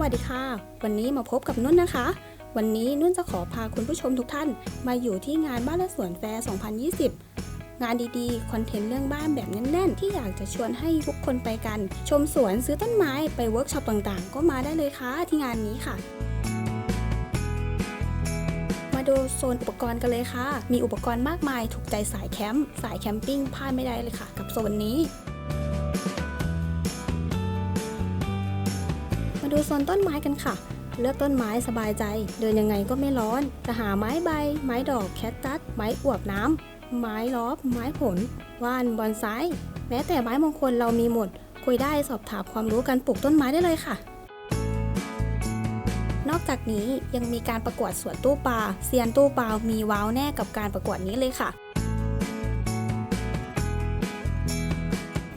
วัสดีค่ะ วันนี้มาพบกับนุ่นนะคะ วันนี้นุ่นจะขอพาคุณผู้ชมทุกท่าน มาอยู่ที่งานบ้านและสวนแฟร์ 2020 งานดีๆ คอนเทนต์เรื่องบ้านแบบแน่นๆ ที่อยากจะชวนให้ทุกคนไปกัน ชมสวนซื้อต้นไม้ไปเวิร์กช็อปต่างๆ ก็มาได้เลยค่ะที่งานนี้ค่ะ มาดูโซนอุปกรณ์กันเลยค่ะ มีอุปกรณ์มากมายถูกใจสายแคมป์สายแคมปิ้งพลาดไม่ได้เลยค่ะ กับโซนนี้ ดูโซนต้นไม้กันค่ะ เลือกต้นไม้สบายใจ เดินยังไงก็ไม่ร้อน จะหาไม้ใบ ไม้ดอกแคคตัส ไม้อวบน้ำ ไม้ล้อมไม้ผล ว่านบอนไซแม้แต่ไม้มงคลเรามีหมด คุยได้สอบถามความรู้การปลูกต้นไม้ได้เลยค่ะนอกจากนี้ยังมีการประกวดสวนตู้ปลาเซียนตู้ปลามีว้าวแน่กับการประกวดนี้เลยค่ะ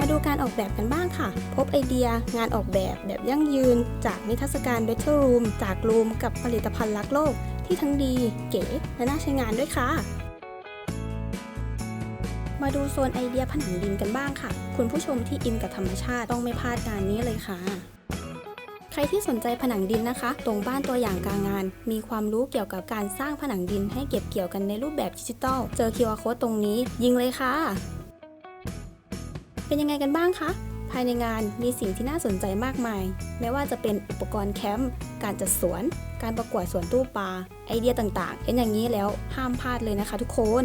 มาดูการออกแบบกันบ้างค่ะ พบไอเดียงานออกแบบแบบยั่งยืน จากนิทรรศการ Better Room จากรูมกับผลิตภัณฑ์รักโลก ที่ทั้งดี เก๋ และน่าใช้งานด้วยค่ะ มาดูโซนไอเดียผนังดินกันบ้างค่ะ คุณผู้ชมที่อินกับธรรมชาติต้องไม่พลาดงานนี้เลยค่ะใครที่สนใจผนังดินนะคะ ตรงบ้านตัวอย่างกลางงาน มีความรู้เกี่ยวกับการสร้างผนังดินให้เก็บเกี่ยวกันในรูปแบบดิจิตอล เจอ QR code ตรงนี้ ยิงเลยค่ะ เป็นยังไงกันบ้างคะ ภายในงานมีสิ่งที่น่าสนใจมากมาย ไม่ว่าจะเป็นอุปกรณ์แคมป์ การจัดสวน การประกวดสวนตู้ปลา ไอเดียต่างๆเห็นอย่างนี้แล้วห้ามพลาดเลยนะคะทุกคน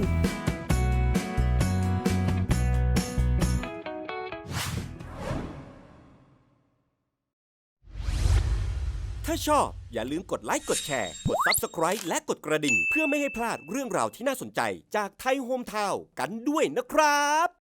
ถ้าชอบ อย่าลืมกดไลค์กดแชร์ กด Subscribe และกดกระดิ่ง เพื่อไม่ให้พลาดเรื่องราวที่น่าสนใจจากไทยโฮมทาวกันด้วยนะครับ